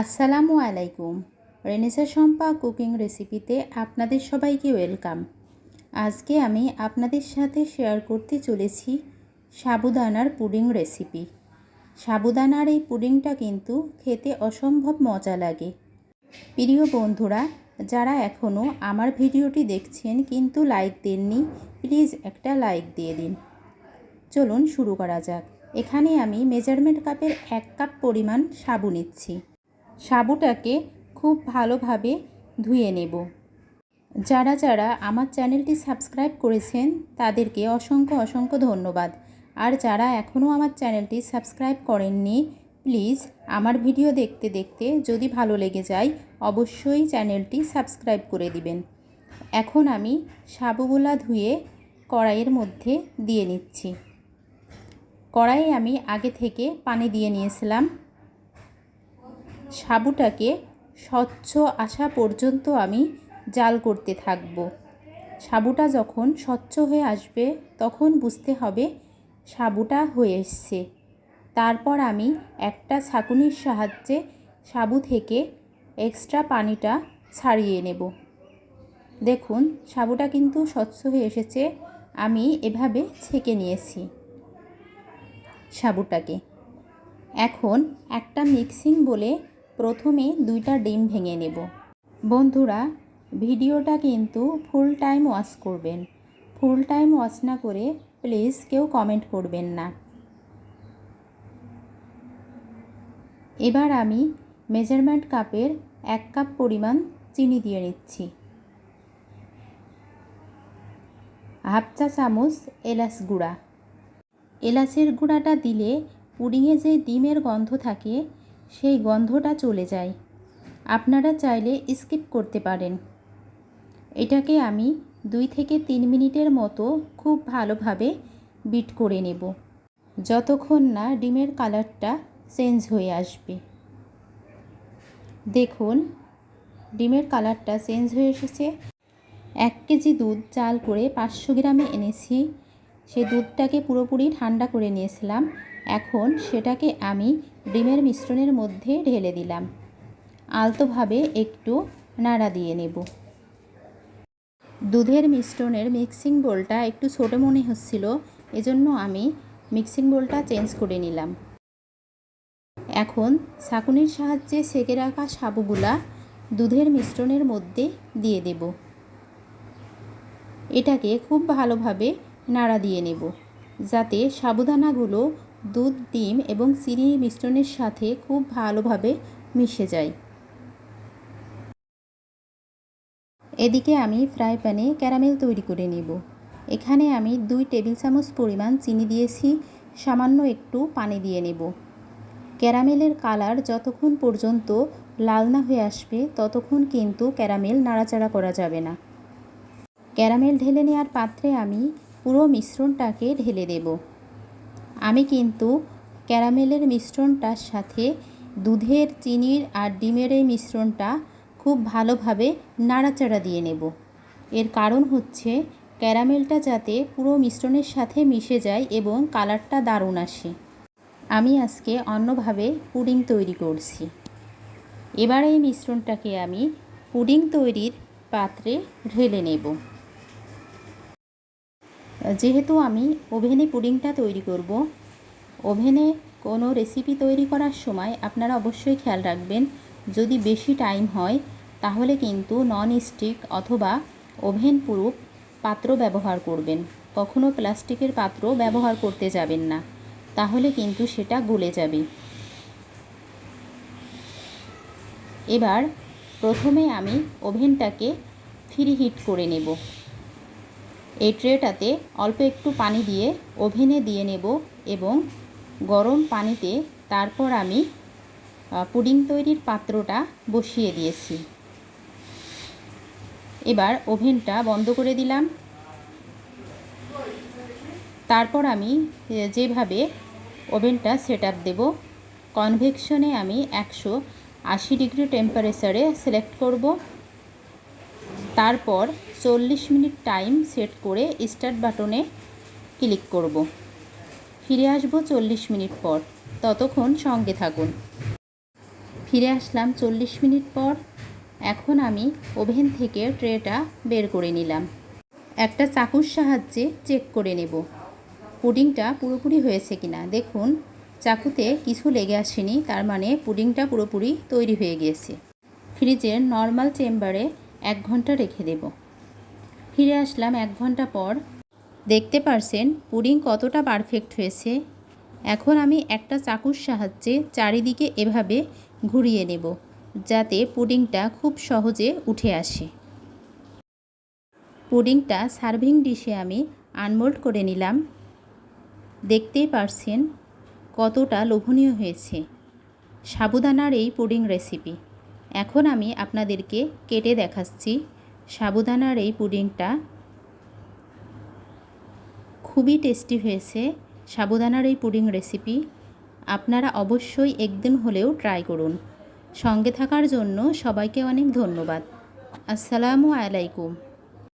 আসসালামু আলাইকুম। Renaissance Shampa cooking রেসিপিতে আপনাদের সবাইকে ওয়েলকাম। আজকে আমি আপনাদের সাথে শেয়ার করতে চলেছি সাবুদানার পুডিং রেসিপি। সাবুদানার এই পুডিংটা কিন্তু খেতে অসম্ভব মজা লাগে। প্রিয় বন্ধুরা, যারা এখনও আমার ভিডিওটি দেখছেন কিন্তু লাইক দেননি, প্লিজ একটা লাইক দিয়ে দিন। চলুন শুরু করা যাক। এখানে আমি মেজারমেন্ট কাপের এক কাপ পরিমাণ সাবু নিচ্ছি। সাবুটাকে খুব ভালোভাবে ধুয়ে নেব। যারা যারা আমার চ্যানেলটি সাবস্ক্রাইব করেছেন, তাদেরকে অসংখ্য অসংখ্য ধন্যবাদ। আর যারা এখনও আমার চ্যানেলটি সাবস্ক্রাইব করেননি, প্লিজ আমার ভিডিও দেখতে দেখতে যদি ভালো লেগে যায়, অবশ্যই চ্যানেলটি সাবস্ক্রাইব করে দিবেন। এখন আমি সাবুগুলা ধুয়ে কড়াইয়ের মধ্যে দিয়ে নিচ্ছি। কড়াইয়ে আমি আগে থেকে পানি দিয়ে নিয়েছিলাম। সাবুটাকে স্বচ্ছ আসা পর্যন্ত আমি জাল করতে থাকব। সাবুটা যখন স্বচ্ছ হয়ে আসবে, তখন বুঝতে হবে সাবুটা হয়ে এসছে। তারপর আমি একটা ছাঁকুনির সাহায্যে সাবু থেকে এক্সট্রা পানিটা ছাড়িয়ে নেব। দেখুন, সাবুটা কিন্তু স্বচ্ছ হয়ে এসেছে, আমি এভাবে ছেঁকে নিয়েছি সাবুটাকে। এখন একটা মিক্সিং বলে প্রথমে দুইটা ডিম ভেঙে নেব। বন্ধুরা, ভিডিওটা কিন্তু ফুল টাইম ওয়াচ করবেন। ফুল টাইম ওয়াচ না করে প্লিজ কেউ কমেন্ট করবেন না। এবার আমি মেজারমেন্ট কাপের এক কাপ পরিমাণ চিনি দিয়ে নিচ্ছি। হাফ চা চামচ এলাচ গুঁড়া। এলাচের গুঁড়াটা দিলে পুডিংয়ে যে ডিমের গন্ধ থাকে সেই গন্ধটা চলে যায়। আপনারা চাইলে স্কিপ করতে পারেন। এটাকে আমি দুই থেকে তিন মিনিটের মতো খুব ভালোভাবে বিট করে নেব। যতক্ষণ না ডিমের কালারটা চেঞ্জ হয়ে আসবে। দেখুন, ডিমের কালারটা চেঞ্জ হয়ে এসেছে। এক কেজি দুধ চাল করে পাঁচশো গ্রামে এনেছি। সে দুধটাকে পুরোপুরি ঠান্ডা করে নিয়েছিলাম। এখন সেটাকে আমি ডিমের মিশ্রণের মধ্যে ঢেলে দিলাম। আলতোভাবে একটু নাড়া দিয়ে নেব। দুধের মিশ্রণের মিক্সিং বোলটা একটু ছোটো মনে হচ্ছিল, এজন্য আমি মিক্সিং বোলটা চেঞ্জ করে নিলাম। এখন ছাকুনির সাহায্যে সেকে রাখা সাবুগুলা দুধের মিশ্রণের মধ্যে দিয়ে দেব। এটাকে খুব ভালোভাবে নাড়া দিয়ে নেব, যাতে সাবুদানাগুলো দুধ, ডিম এবং চিনি মিশ্রণের সাথে খুব ভালোভাবে মিশে যায়। এদিকে আমি ফ্রাই প্যানে ক্যারামেল তৈরি করে নেব। এখানে আমি দুই টেবিল চামচ পরিমাণ চিনি দিয়েছি, সামান্য একটু পানি দিয়ে নেব। ক্যারামেলের কালার যতক্ষণ পর্যন্ত লাল না হয়ে আসবে, ততক্ষণ কিন্তু ক্যারামেল নাড়াচাড়া করা যাবে না। ক্যারামেল ঢেলে নেওয়ার পাত্রে আমি পুরো মিশ্রণটাকে ঢেলে দেব। আমি কিন্তু ক্যারামেলের মিশ্রণটার সাথে দুধের চিনির আর ডিমের এই মিশ্রণটা খুব ভালোভাবে নাড়াচাড়া দিয়ে নেব। এর কারণ হচ্ছে ক্যারামেলটা যাতে পুরো মিশ্রণের সাথে মিশে যায় এবং কালারটা দারুণ আসে। আমি আজকে অন্যভাবে পুডিং তৈরি করছি। এবার এই মিশ্রণটাকে আমি পুডিং তৈরির পাত্রে ঢেলে নেব। যেহেতু আমি ওভেনে পুডিংটা তৈরি করব, ওভেনে কোনো রেসিপি তৈরি করার সময় আপনারা অবশ্যই খেয়াল রাখবেন, যদি বেশি টাইম হয়, তাহলে কিন্তু নন স্টিক অথবা ওভেন প্রুফ পাত্র ব্যবহার করবেন। কখনো প্লাস্টিকের পাত্র ব্যবহার করতে যাবেন না, তাহলে কিন্তু সেটা গলে যাবে। এবার প্রথমে আমি ওভেনটাকে ফ্রি হিট করে নেব। এই ট্রেটাতে অল্প একটু পানি দিয়ে ওভেনে দিয়ে নেব এবং গরম পানিতে তারপর আমি পুডিং তৈরির পাত্রটা বসিয়ে দিয়েছি। এবার ওভেনটা বন্ধ করে দিলাম। তারপর আমি যেভাবে ওভেনটা সেট আপ দেবো, কনভেকশনে আমি একশো আশি ডিগ্রি টেম্পারেচারে সিলেক্ট করব। তারপর চল্লিশ মিনিট টাইম সেট করে স্টার্ট বাটনে ক্লিক করব। ফিরে আসব চল্লিশ মিনিট পর। ততক্ষণ সঙ্গে থাকুন। ফিরে আসলাম চল্লিশ মিনিট পর। এখন আমি ওভেন থেকে ট্রেটা বের করে নিলাম। একটা চাকুর সাহায্যে চেক করে নেব। পুডিংটা পুরোপুরি হয়েছে কিনা। দেখুন, চাকুতে কিছু লেগে আসেনি, তার মানে পুডিংটা পুরোপুরি তৈরি হয়ে গিয়েছে। ফ্রিজের নর্মাল চেম্বারে এক ঘণ্টা রেখে দেব। ফিরে আসলাম এক ঘণ্টা পর। দেখতে পারছেন, পুডিং কতটা পারফেক্ট হয়েছে। এখন আমি একটা চাকুর সাহায্যে চারিদিকে এভাবে ঘুরিয়ে নেব, যাতে পুডিংটা খুব সহজে উঠে আসে। পুডিংটা সার্ভিং ডিশে আমি আনমোল্ড করে নিলাম। দেখতেই পারছেন, কতটা লোভনীয় হয়েছে। সাবুদানার এই পুডিং রেসিপি এখন আমি আপনাদেরকে কেটে দেখাচ্ছি সাবুদানার এই পুডিংটা। খুবই টেস্টি হয়েছে সাবুদানার এই পুডিং রেসিপি। আপনারা অবশ্যই একদিন হলেও ট্রাই করুন। সঙ্গে থাকার জন্য সবাইকে অনেক ধন্যবাদ। আসসালামু আলাইকুম।